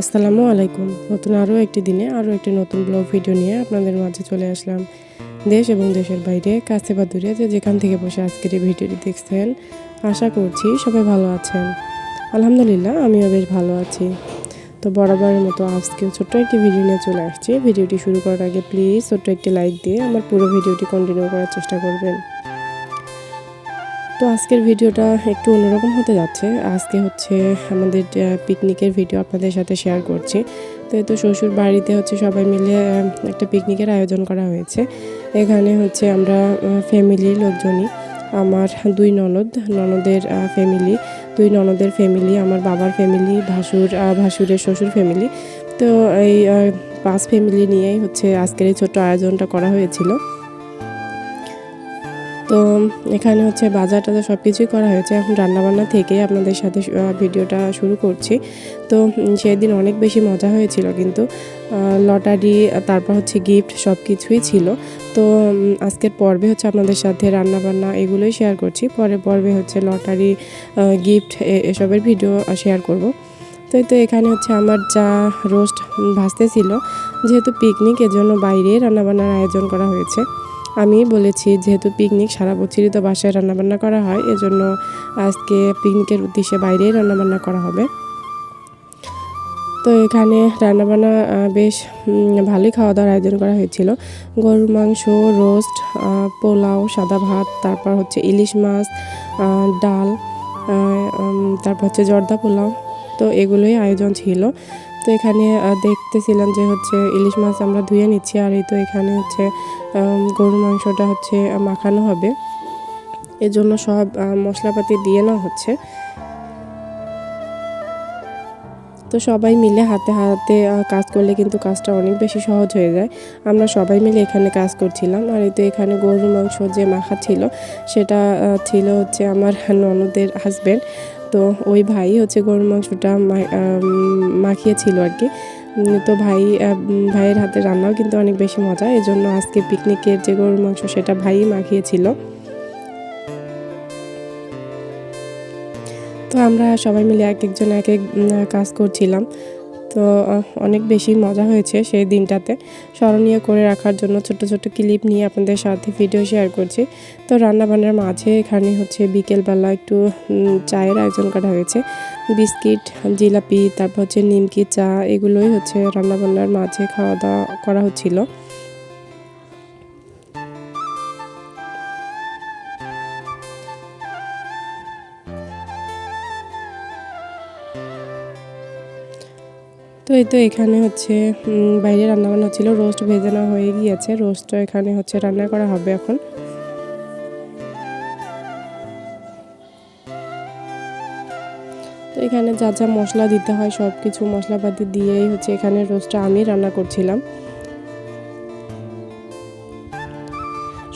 আসসালামু আলাইকুম। নতুন আরও একটি দিনে আরও একটি নতুন ব্লগ ভিডিও নিয়ে আপনাদের মাঝে চলে আসলাম। দেশ এবং দেশের বাইরে, কাছে বা দূরে যে যেখান থেকে বসে আজকের এই ভিডিওটি দেখছেন, আশা করছি সবাই ভালো আছেন। আলহামদুলিল্লাহ, আমিও বেশ ভালো আছি। তো বরাবরের মতো আজকে ছোট্ট একটি ভিডিও নিয়ে চলে আসছি। ভিডিওটি শুরু করার আগে প্লিজ ছোট্ট একটি লাইক দিয়ে আমার পুরো ভিডিওটি কন্টিনিউ করার চেষ্টা করবেন। তো আজকের ভিডিওটা একটু অন্যরকম হতে যাচ্ছে। আজকে হচ্ছে আমাদের পিকনিকের ভিডিও আপনাদের সাথে শেয়ার করছি। তো এই তো শ্বশুর বাড়িতে হচ্ছে সবাই মিলে একটা পিকনিকের আয়োজন করা হয়েছে। এখানে হচ্ছে আমরা ফ্যামিলির লোকজনই। আমার দুই ননদ, ননদের ফ্যামিলি দুই ননদের ফ্যামিলি আমার বাবার ফ্যামিলি ভাসুর ভাসুরের শ্বশুর ফ্যামিলি তো এই পাঁচ ফ্যামিলি নিয়েই হচ্ছে আজকের এই ছোট্ট আয়োজনটা করা হয়েছিল। তো এখানে হচ্ছে বাজার টাজার সব কিছুই করা হয়েছে। এখন রান্নাবান্না থেকে আপনাদের সাথে ভিডিওটা শুরু করছি। তো সেদিন অনেক বেশি মজা হয়েছিল কিন্তু লটারি, তারপর হচ্ছে গিফট সব কিছুই ছিল। তো আজকের পর্বে হচ্ছে আপনাদের সাথে রান্নাবান্না এগুলোই শেয়ার করছি। পরে পর্বে হচ্ছে লটারি গিফট এসবের ভিডিও শেয়ার করব। তো তো এখানে হচ্ছে আমার যা রোস্ট ভাজতেছিল যেহেতু পিকনিক এজন্য বাইরে রান্নাবান্নার আয়োজন করা হয়েছে। আমি বলেছি, যেহেতু পিকনিক সারা বছরই তো বাসায় রান্নাবান্না করা হয়, এজন্য আজকে পিকনিকের উদ্দেশ্যে বাইরেই রান্নাবান্না করা হবে। তো এখানে রান্নাবান্না বেশ ভালোই খাওয়া দাওয়ার আয়োজন করা হয়েছিল। গরুর মাংস রোস্ট পোলাও, সাদা ভাত, তারপর হচ্ছে ইলিশ মাছ ডাল তারপর হচ্ছে জর্দা পোলাও। তো এগুলোই আয়োজন ছিল। তো এখানে দেখতেছিলাম যে হচ্ছে ইলিশ মাছ আমরা ধুয়ে নিচ্ছি আর এই তো এখানে হচ্ছে গরুর মাংসটা হচ্ছে মাখানো হবে। এজন্য সব মশলাপাতি দিয়ে নেওয়া হচ্ছে। তো সবাই মিলে হাতে হাতে কাজ করলে কিন্তু কাজটা অনেক বেশি সহজ হয়ে যায়। আমরা সবাই মিলে এখানে কাজ করছিলাম। আর এই তো এখানে গরুর মাংস যে মাখা ছিল, সেটা ছিল হচ্ছে আমার ননদের হাজব্যান্ড তো ওই ভাই হচ্ছে গরুর মাংসটা মাখিয়েছিল আর কি। তো ভাই ভাইয়ের হাতে রান্নাও কিন্তু অনেক বেশি মজা। এই জন্য আজকে পিকনিকের যে গরুর মাংস সেটা ভাই মাখিয়েছিল। তো আমরা সবাই মিলে এক একজন এক এক কাজ করছিলাম। তো অনেক বেশি মজা হয়েছে সেই দিনটাতে। স্মরণীয় করে রাখার জন্য ছোট ছোট ক্লিপ নিয়ে আপনাদের সাথে ভিডিও শেয়ার করছি। তো, রান্নাবান্নার মাঝে এখানে হচ্ছে বিকেলবেলা একটু চায়ের আয়োজন করা হয়েছে। বিস্কিট, জিলাপি, তারপর হচ্ছে নিমকি, চা, এগুলোই হচ্ছে রান্নাবান্নার মাঝে খাওয়া দাওয়া করা হচ্ছিল। তো এই তো এখানে হচ্ছে বাইরে রান্না বান্না হচ্ছিল রোস্ট ভেজে নেওয়া হয়ে গিয়েছে রোস্টটা এখানে হচ্ছে রান্না করা হবে এখন। তো এখানে যা যা মশলা দিতে হয় সব কিছু মশলাপাতি দিয়েই হচ্ছে এখানে রোস্টটা আমি রান্না করছিলাম।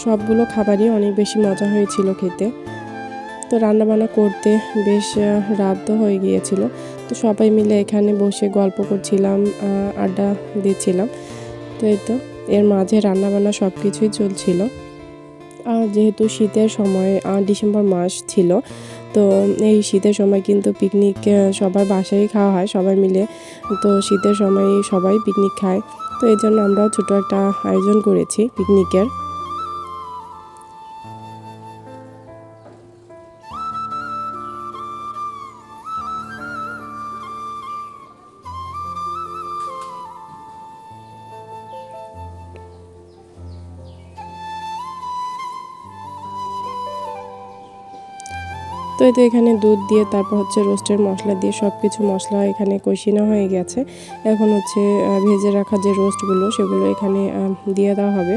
সবগুলো খাবারই অনেক বেশি মজা হয়েছিল খেতে। তো রান্নাবান্না করতে বেশ রাত হয়ে গিয়েছিল। তো সবাই মিলে এখানে বসে গল্প করছিলাম আড্ডা দিচ্ছিলাম। তো এই তো, এর মাঝে রান্নাবান্না সব কিছুই চলছিল। আর যেহেতু শীতের সময় ডিসেম্বর মাস ছিল, তো এই শীতের সময় কিন্তু পিকনিক সবার বাসায় খাওয়া হয়, সবাই মিলে। তো শীতের সময় সবাই পিকনিক খায়। তো এই জন্য আমরাও ছোটো একটা আয়োজন করেছি পিকনিকের। তো এতে এখানে দুধ দিয়ে তারপর হচ্ছে রোস্টের মশলা দিয়ে সব কিছু মশলা এখানে কষিনো হয়ে গেছে। এখন হচ্ছে ভেজে রাখা যে রোস্টগুলো সেগুলো এখানে দিয়ে দেওয়া হবে।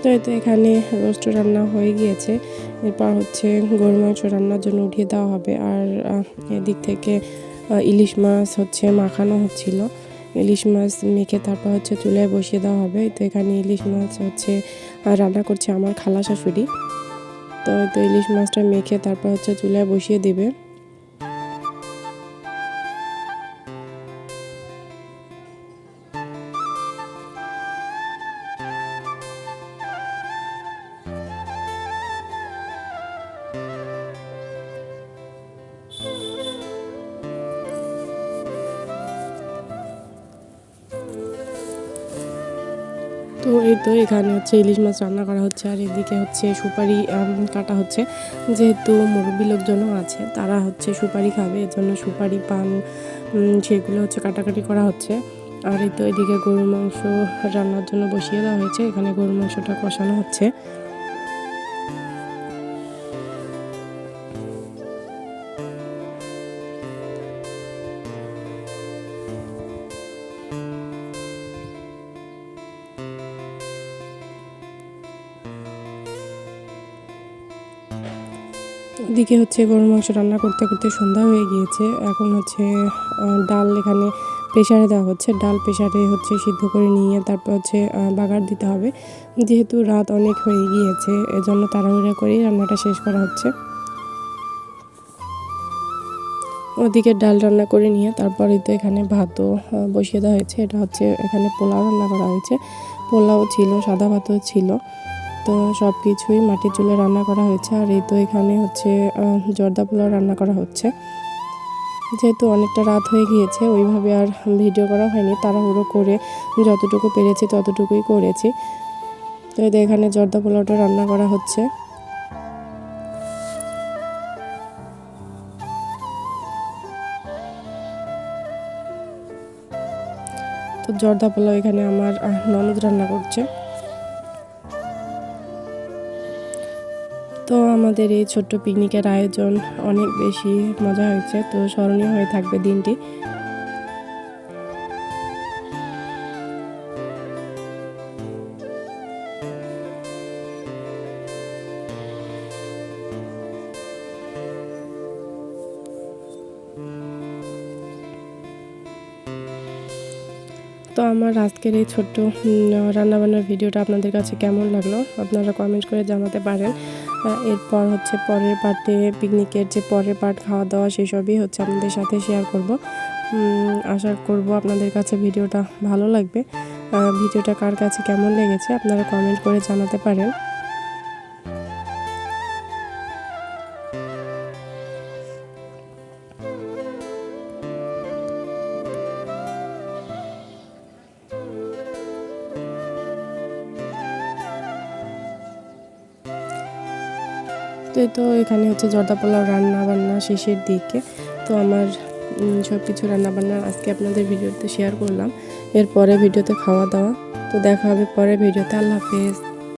তো এই তো এখানে রোস্ট রান্না হয়ে গিয়েছে। এরপর হচ্ছে গরু মাংস রান্নার জন্য উঠিয়ে দেওয়া হবে। আর এদিক থেকে ইলিশ মাছ হচ্ছে মাখানো হচ্ছিল। ইলিশ মাছ মেখে তারপর হচ্ছে চুলায় বসিয়ে দেওয়া হবে। তো এখানে ইলিশ মাছ হচ্ছে রান্না করছে আমার খালা শাশুড়ি। তো ইলিশ মাছটা মেখে তারপর হচ্ছে চুলায় বসিয়ে দিবে। তো এই তো এখানে হচ্ছে ইলিশ মাছ রান্না করা হচ্ছে, আর এদিকে হচ্ছে সুপারি কাটা হচ্ছে। যেহেতু মুরব্বী লোকজনও আছে, তারা হচ্ছে সুপারি খাবে এর জন্য সুপারি, পান সেগুলো হচ্ছে কাটাকাটি করা হচ্ছে। আর এই তো এদিকে গরুর মাংস রান্নার জন্য বসিয়ে দেওয়া হয়েছে, এখানে গরুর মাংসটা কষানো হচ্ছে। ওদিকে হচ্ছে গরুর মাংস রান্না করতে করতে সন্ধ্যা হয়ে গিয়েছে। এখন হচ্ছে ডাল এখানে প্রেশারে দেওয়া হচ্ছে। ডাল প্রেশারে হচ্ছে সিদ্ধ করে নিয়ে তারপর হচ্ছে বাগার দিতে হবে। যেহেতু রাত অনেক হয়ে গিয়েছে, এজন্য তাড়াহুড়া করেই রান্নাটা শেষ করা হচ্ছে। ওদিকে ডাল রান্না করে নিয়ে তারপরে তো এখানে ভাতও বসিয়ে দেওয়া হয়েছে। এটা হচ্ছে এখানে পোলাও রান্না করা হয়েছে। পোলাও ছিল, সাদা ভাতও ছিল। তো সব কিছুই মাটির চুলে রান্না করা হয়েছে। আর এই তো এখানে হচ্ছে জর্দা পোলাও রান্না করা হচ্ছে। যেহেতু অনেকটা রাত হয়ে গিয়েছে, ওইভাবে আর ভিডিও করা হয়নি। তাড়াহুড়ো করে যতটুকু পেরেছি ততটুকুই করেছি। তো এখানে জর্দা পোলাওটা রান্না করা হচ্ছে। তো জর্দা পোলাও এখানে আমার ননদ রান্না করছে। আমাদের এই ছোট্ট পিকনিকের আয়োজন অনেক বেশি মজা হয়েছে। তো স্মরণীয় হয়ে থাকবে দিনটি। তো আমার আজকের এই ছোট্ট রান্নাবান্নার ভিডিওটা আপনাদের কাছে কেমন লাগল? আপনারা কমেন্ট করে জানাতে পারেন। এরপর হচ্ছে পরের পার্টে পিকনিকের যে পরের পার্ট খাওয়া দাওয়া সেসবই হচ্ছে আপনাদের সাথে শেয়ার করব। আশা করব আপনাদের কাছে ভিডিওটা ভালো লাগবে। ভিডিওটা কার কাছে কেমন লেগেছে আপনারা কমেন্ট করে জানাতে পারেন। তো তো এখানে হচ্ছে জর্দা পোলাও রান্না বান্না শেষের দিকে। তো আমার সব কিছু রান্না বান্না আজকে আপনাদের ভিডিওতে শেয়ার করলাম। এরপরে ভিডিওতে খাওয়া দাওয়া। তো দেখা হবে পরে ভিডিওতে। আল্লাহ হাফেজ।